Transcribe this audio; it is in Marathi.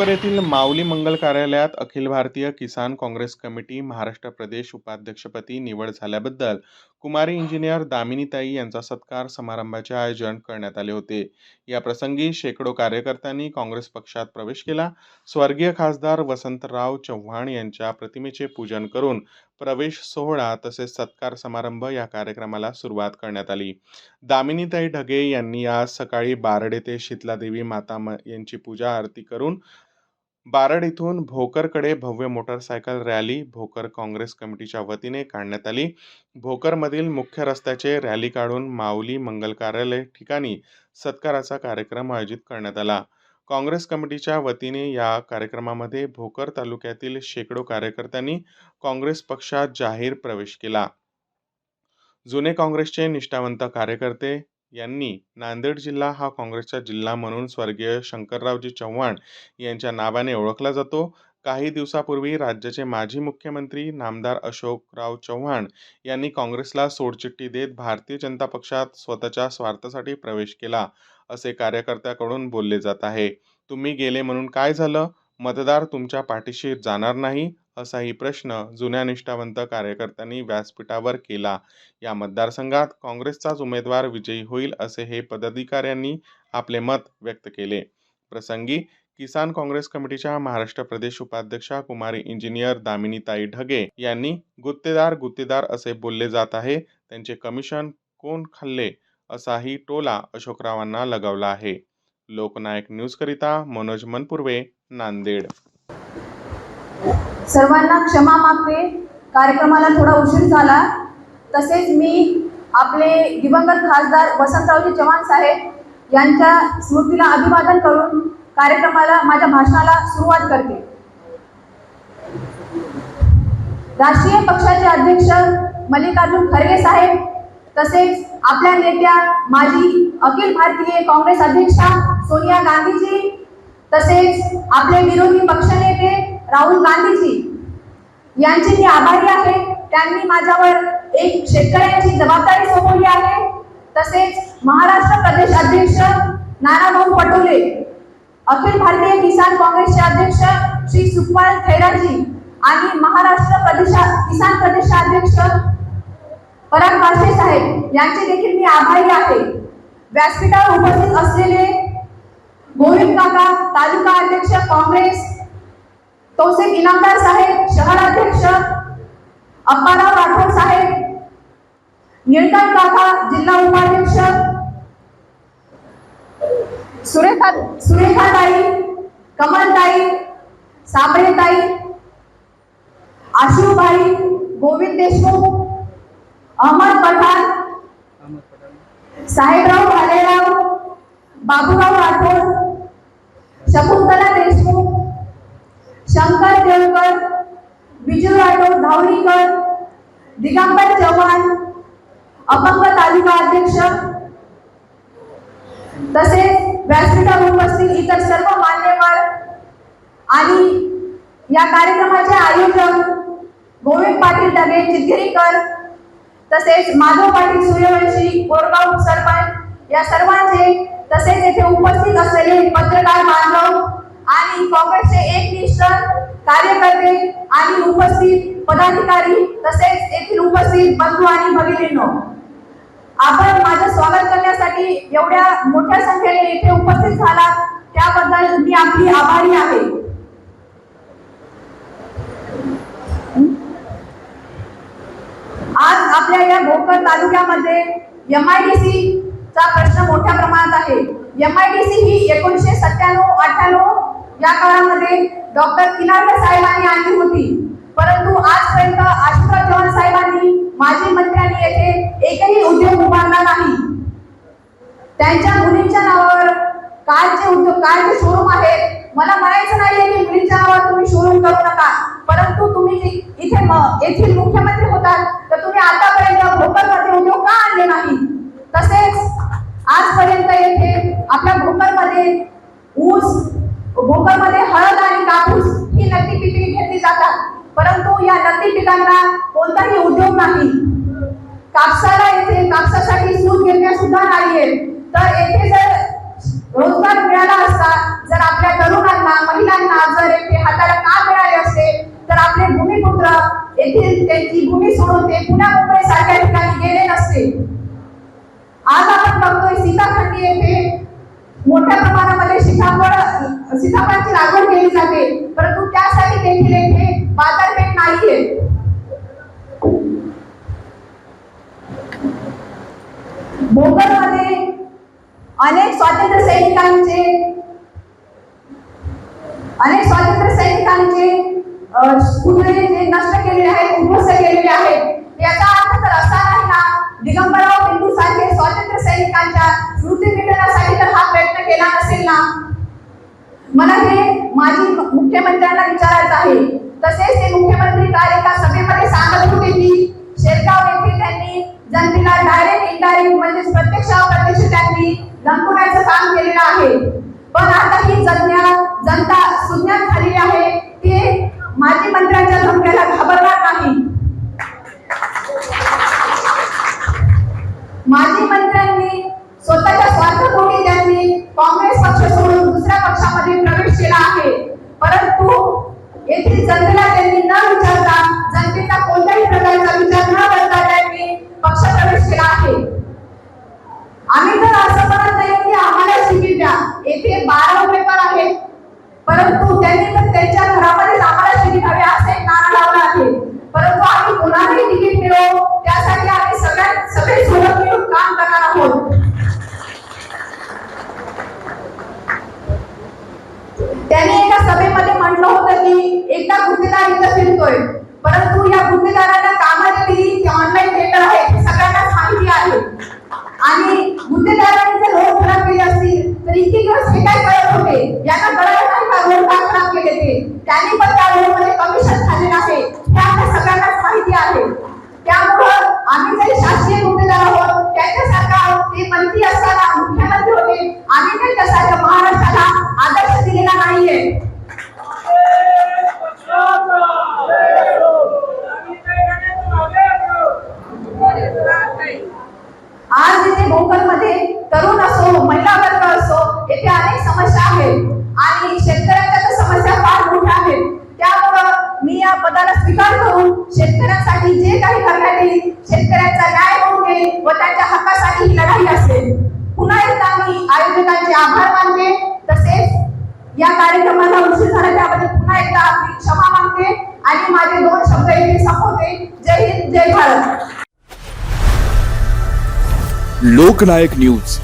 भोकर येथील माऊली मंगल कार्यालयात अखिल भारतीय किसान काँग्रेस कमिटी महाराष्ट्र प्रदेश उपाध्यक्षपदी निवड झाल्याबद्दल कुमारी इंजिनियर दामिनीताई यांचा सत्कार समारंभाचे आयोजन करण्यात आले होते. या प्रसंगी शेकडो कार्यकर्त्यांनी काँग्रेस पक्षात प्रवेश केला. स्वर्गीय खासदार वसंतराव चव्हाण यांच्या प्रतिमेचे पूजन करून प्रवेश सोहळा तसेच सत्कार समारंभ या कार्यक्रमाला सुरुवात करण्यात आली. दामिनीताई ढगे यांनी आज सकाळी बारडे ते शीतलादेवी माता म- यांची पूजा आरती करून बारड इथून भोकरकडे भव्य मोटरसायकल रॅली भोकर काँग्रेस कमिटीच्या वतीने काढण्यात आली. भोकरमधील मुख्य रस्त्याचे रॅली काढून माऊली मंगल कार्यालय ठिकाणी सत्काराचा कार्यक्रम आयोजित करण्यात आला. काँग्रेस कमिटीच्या वतीने या कार्यक्रमामध्ये भोकर तालुक्यातील शेकडो कार्यकर्त्यांनी काँग्रेस पक्षात जाहीर प्रवेश केला. जुने काँग्रेसचे निष्ठावंत कार्यकर्ते यांनी नांदेड जिल्हा हा काँग्रेसचा जिल्हा म्हणून स्वर्गीय शंकररावजी चव्हाण यांच्या नावाने ओळखला जातो. काही दिवसापूर्वी राज्याचे माजी मुख्यमंत्री नामदार अशोकराव चव्हाण यांनी काँग्रेसला सोडचिठ्ठी देत भारतीय जनता पक्षात स्वतःच्या स्वार्थासाठी प्रवेश केला असे कार्यकर्त्याकडून बोलले जात आहे. तुम्ही गेले म्हणून काय झालं? मतदार तुमच्या पाठीशी जाणार नाही असाही प्रश्न जुन्या निष्ठावंत कार्यकर्त्यांनी व्यासपीठावर केला. या मतदारसंघात काँग्रेसचाच उमेदवार विजयी होईल असे हे पदाधिकाऱ्यांनी आपले मत व्यक्त केले. प्रसंगी किसान काँग्रेस कमिटीच्या महाराष्ट्र प्रदेश उपाध्यक्षा कुमारी इंजिनियर दामिनीताई ढगे यांनी गुत्तेदार गुत्तेदार असे बोलले जात आहे त्यांचे कमिशन कोण खाल्ले असाही टोला अशोकरावांना लगावला आहे. लोकनायक न्यूजकरिता मनोज मनपूर्वे नांदेड. सर्वांना क्षमा मागते. कार्यक्रमाला थोडा उशीर झाला. तसेच मी आपले दिवंगत खासदार वसंतरावजी चव्हाण साहेब यांच्या स्मृतीला अभिवादन करून कार्यक्रमाला माझ्या भाषणाला सुरुवात करते. राष्ट्रीय पक्षाचे अध्यक्ष मल्लिकार्जुन खरगे साहेब तसेच आपल्या नेत्या माजी अखिल भारतीय काँग्रेस अध्यक्षा सोनिया गांधीजी तसेच आपले विरोधी पक्षनेते राहुल गांधीजी यांचे मी आभारी आहे त्यांनी माझ्यावर एक शेतकऱ्यांची जबाबदारी सोपवली आहे. तसेच महाराष्ट्र प्रदेश अध्यक्ष नानाभाऊ पटोले अखिल भारतीय किसान काँग्रेसचे अध्यक्ष श्री सुखपाल खैराजी आणि महाराष्ट्र प्रदेश किसान प्रदेशाध्यक्ष पराग भाषे साहेब यांचे देखील मी आभारी आहे. व्यासपीठावर उपस्थित असलेले गोविंद काका तालुका अध्यक्ष काँग्रेस तौसिफ इनामदार साहेब शहराध्यक्ष अप्पाराव राठोड साहेब निळकांत काका जिल्हा उपाध्यक्ष सुरेखा सुरेखाताई कमलताई साबळेताई आशुबाई गोविंद देशमुख अहमद पठाण. साहेबराव भालेराव बाबूराव राठोड अपंग तालिका अध्यक्ष. तसेच व्यासपीठावर उपस्थित इतर सर्व मान्यवर आणि या कार्यक्रमाचे आयोजक गोविंद पाटील डगे चितगिरीकर तसेच माधव पाटील सूर्यवंशी कोरगाव सरपंच या सर्वांचे तसेच येथे उपस्थित असलेले पत्रकार बांधव आणि काँग्रेसचे एकनिष्ठ कार्यकर्ते आणि उपस्थित पदाधिकारी तसेच येथील उपस्थित बंधू आणि भगिनींनो. आपण माझं स्वागत करण्यासाठी एवढ्या मोठ्या संख्येने इथे उपस्थित झालात. त्याबद्दल मी आपली आभारी आहे. आज आपल्या या भोकर तालुक्यामध्ये एम आय डी सी चा प्रश्न मोठ्या प्रमाणात आहे. एम आय डी सी ही एकोणीसशे सत्त्याण्णव अठ्ठ्याण्णव या काळामध्ये डॉक्टर किनारे साहेबांनी आणली होती. परंतु आजपर्यंत आशुतोष चव्हाण साहेबांनी माजी मंत्र्यांनी येथे एकही उद्योग उभारला नाही. त्यांच्या मुलींच्या नावावर कारचे उद्योग कारचे शोरूम आहेत मला म्हणायचं नाहीये की मुलींच्या नावावर तुम्ही शोरूम करू नका. परंतु तुम्ही इथे म- येथील मुख्यमंत्री होतात तर तुम्ही आतापर्यंत भोकरमध्ये उद्योग का आणले नाही? तसेच आजपर्यंत येथे आपल्या भोकरमध्ये ऊस भोकरमध्ये हळद आणि कापूस ही नगदी पिके घेतली जातात. परंतु या नगदी पिकांना कोणताही उद्योग नाही. कापसाला येथे कापसासाठी सूत घेतल्या सुद्धा नाहीये तर येथे जर रोजगार मिळाला असता जर आपल्या तरुणांना महिलांना जर येथे हाताला काम मिळाले असते तर आपले भूमिपुत्र येथील त्यांची भूमी सोडून ते पुण्या मुंबई सारख्या ठिकाणी गेले नसते. आज आपण बघतोय सीताखंडी येथे मोठ्या प्रमाणामध्ये सीताफळ सीताफळाची लागवड केली जाते. परंतु त्यासाठी देखील येथे बाजारपेठ नाहीये. भोकरमध्ये अनेक स्वातंत्र्य सैनिकांचे अनेक स्वातंत्र्य सैनिकांचे पुतळे जे नष्ट केलेले आहेत उद्ध्वस्त केलेले आहेत. याचा अर्थ तर असा नाही ना दिगंबरराव बिंदू सारखे स्वातंत्र्य सैनिकांच्या स्मृती मिटवण्यासाठी तर हा प्रयत्न केला नसेल ना? मला हे माजी मुख्यमंत्र्यांना विचारायचं आहे. तसेच ते मुख्यमंत्री काल एका सभेमध्ये सांगत होते की शेरगाव येथे त्यांनी जनतेला डायरेक्ट इनडायरेक्ट म्हणजे प्रत्यक्ष अप्रत्यक्ष त्यांनी लंपवण्याचं काम केलेलं आहे. पण आता ही जज्ञा जनता सुज्ञात झालेली आहे. ते माजी मंत्र्यांच्या धमक्याला घाबरणार नाही. माजी मंत्र्यांनी स्वतःच्या स्वार्थपोटी त्यांनी काँग्रेस पक्ष सोडून दुसऱ्या पक्षामध्ये प्रवेश केला आहे. परंतु येथील जनतेला प्रवेश केला आहे. आम्ही तर असं म्हणत नाही की आम्हाला तिकीट द्या. येथे बारा उमेदवार आहेत. परंतु त्यांनी तर त्यांच्या घरामध्येच आम्हाला तिकीट हवे असे नारा लावला आहे. परंतु आम्ही कोणालाही तिकीट मिळवू? त्यासाठी आम्ही सगळ्यात सगळे सोबत त्यांनी पण त्या रोडमध्ये कमिशन झालेलं आहे हे आपल्या सगळ्यांनाच माहिती आहे. त्यामुळं आम्ही जरी शासकीय गुन्हेगार आहोत त्यांच्यासारखा ते पण कार्यक्रमाला उशीर झाला त्याबद्दल पुन्हा एकदा आपली क्षमा मागते आणि माझे दोन शब्द इथे संपवते. जय हिंद जय भारत. लोकनायक न्यूज.